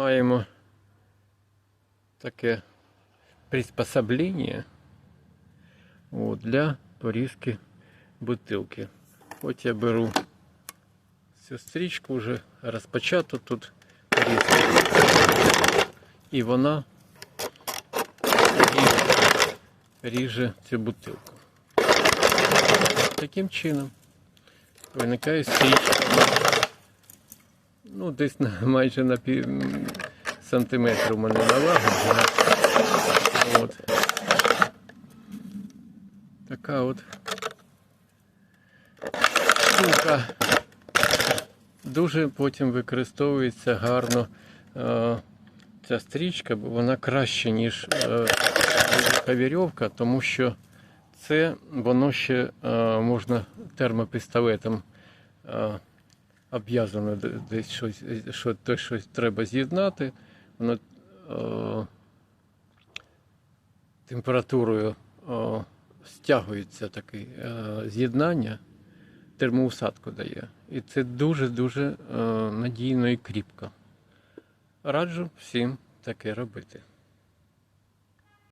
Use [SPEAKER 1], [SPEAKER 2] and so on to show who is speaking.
[SPEAKER 1] Маємо таке приспособлення для порізки бутилки. От я беру цю стрічку вже розпочато тут порізку. І вона ріже, цю бутилку. Таким чином виникає стрічка. Ну, десь на, майже на пів м, сантиметр у мене налагоджена. От. Така от штука. Дуже потім використовується гарно е, ця стрічка, бо вона краще, ніж е, вірьовка, тому що це воно ще е, можна термопістолетом е, обв'язано де- десь щось, що те щось треба з'єднати. Воно е, температурою е, стягується таке е, з'єднання, термоусадку дає. І це дуже-дуже е, надійно і кріпко. Раджу всім таке робити.